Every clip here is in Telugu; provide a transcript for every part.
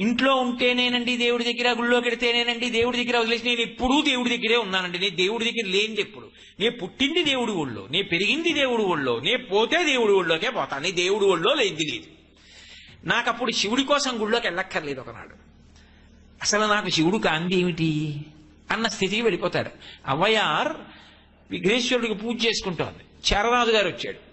ఇంట్లో ఉంటేనేనండి దేవుడి దగ్గర గుళ్ళోకి వెడితేనేనండి దేవుడి దగ్గర వదిలేసి నేను ఎప్పుడూ దేవుడి దగ్గరే ఉన్నానండి. నేను దేవుడి దగ్గర లేనిది ఎప్పుడు. నేను పుట్టింది దేవుడి ఊళ్ళో నేను పెరిగింది దేవుడి ఊళ్ళో నేను పోతే దేవుడి ఊళ్ళోకే పోతాను నీ దేవుడి ఊళ్ళో లేనిది లేదు. నాకు అప్పుడు శివుడి కోసం గుళ్ళోకి వెళ్ళక్కర్లేదు ఒకనాడు. అసలు నాకు శివుడు కాంతి ఏమిటి? అన్న స్థితికి వెళ్ళిపోతాడు. అవయార్ విఘ్నేశ్వరుడికి పూజ చేసుకుంటోంది. చరరాజు గారు వచ్చాడు.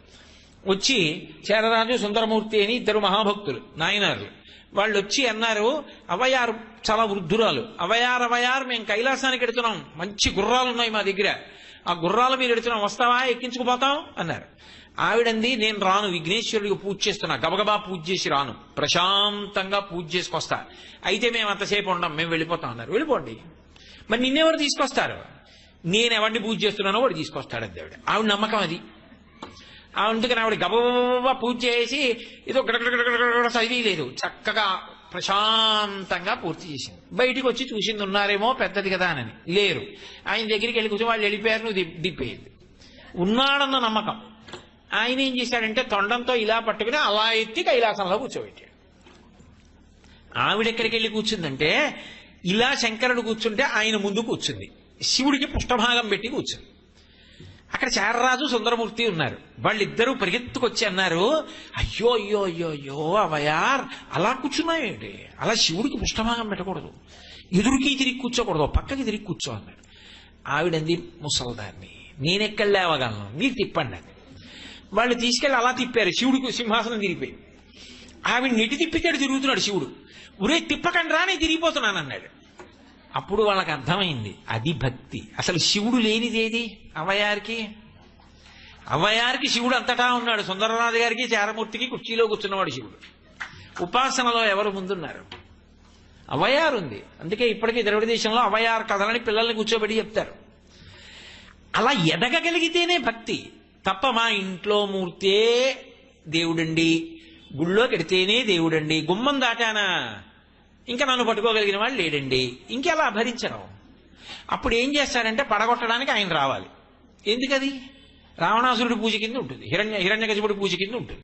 వచ్చి చేరరాజు సుందరమూర్తి అని ఇద్దరు మహాభక్తులు నాయనారు వాళ్ళు వచ్చి అన్నారు అవయారు చాలా వృద్ధురాలు. అవయార్ అవయార్ మేము కైలాసానికి ఎడుతున్నాం. మంచి గుర్రాలు ఉన్నాయి మా దగ్గర. ఆ గుర్రాలు మీరు ఎడుతున్నాం వస్తావా? ఎక్కించుకుపోతాం? అన్నారు. ఆవిడంది నేను రాను. విఘ్నేశ్వరుడికి పూజ చేస్తున్నా. గబగబా పూజ చేసి రాను. ప్రశాంతంగా పూజ చేసుకొస్తా. అయితే మేము అంతసేపు ఉండం. మేము వెళ్ళిపోతాం. అన్నారు. వెళ్ళిపోండి. మరి నిన్నెవరు తీసుకొస్తారు? నేను ఎవరిని పూజ చేస్తున్నానో వాడు తీసుకొస్తాడు అది ఆవిడ. ఆవిడ నమ్మకం అది. అందుకని ఆవిడ గబగబా పూజ చేసి ఏదో గడగడగడగడ చదివి లేదు చక్కగా ప్రశాంతంగా పూర్తి చేసింది. బయటికి వచ్చి చూసింది ఉన్నారేమో పెద్దది కదా అని. లేరు. ఆయన దగ్గరికి వెళ్ళి కూర్చొని వాళ్ళు వెళ్ళిపోయారు నువ్వు దిప్పేది ఉన్నాడన్న నమ్మకం. ఆయన ఏం చేశాడంటే తొండంతో ఇలా పట్టుకుని అలా ఎత్తి కైలాసంలో కూర్చోబెట్టాడు. ఆవిడెక్కడికి వెళ్ళి కూర్చుందంటే ఇలా శంకరుడు కూర్చుంటే ఆయన ముందు కూర్చుంది. శివుడికి పుష్టభాగం పెట్టి కూర్చుంది. అక్కడ చారరాజు సుందరమూర్తి ఉన్నారు. వాళ్ళిద్దరూ పరిగెత్తుకొచ్చి అన్నారు అయ్యో అయ్యో అయ్యో అయ్యో అవయార్ అలా కూర్చున్నాయేంటి అలా శివుడికి పుష్టభాగం పెట్టకూడదు. ఎదురుకి తిరిగి కూర్చోకూడదు. పక్కకి తిరిగి కూర్చో అన్నాడు. ఆవిడంది ముసల్దాన్ని నేనెక్కడ లేవగలను మీరు తిప్పండి అది వాళ్ళు తీసుకెళ్ళి అలా తిప్పారు. శివుడికి సింహాసనం తిరిగిపోయి. ఆవిడ నెటి తిప్పికాడు తిరుగుతున్నాడు శివుడు. ఒరే తిప్పకండి రా నేను తిరిగిపోతున్నాను అన్నాడు. అప్పుడు వాళ్ళకి అర్థమైంది అది భక్తి. అసలు శివుడు లేనిదేది అవయారికి అవయారికి శివుడు అంతటా ఉన్నాడు. సుందరరాజు గారికి చారమూర్తికి కుర్చీలో కూర్చున్నవాడు శివుడు. ఉపాసనలో ఎవరు ముందున్నారు? అవయారు ఉంది అందుకే ఇప్పటికీ ద్రవిడ దేశంలో అవయారు కథలని పిల్లల్ని కూర్చోబెట్టి చెప్తారు. అలా ఎదగగలిగితేనే భక్తి. తప్ప మా ఇంట్లో మూర్తే దేవుడండి గుళ్ళో కడితేనే దేవుడండి గుమ్మం దాటానా? ఇంకా నన్ను పట్టుకోగలిగిన వాళ్ళు లేడండి. ఇంకెలా భరించడం అప్పుడు ఏం చేస్తారంటే పడగొట్టడానికి ఆయన రావాలి. ఎందుకది? రావణాసురుడి పూజ కింద ఉంటుంది. హిరణ్య హిరణ్యకశిపుడి పూజ కింద ఉంటుంది.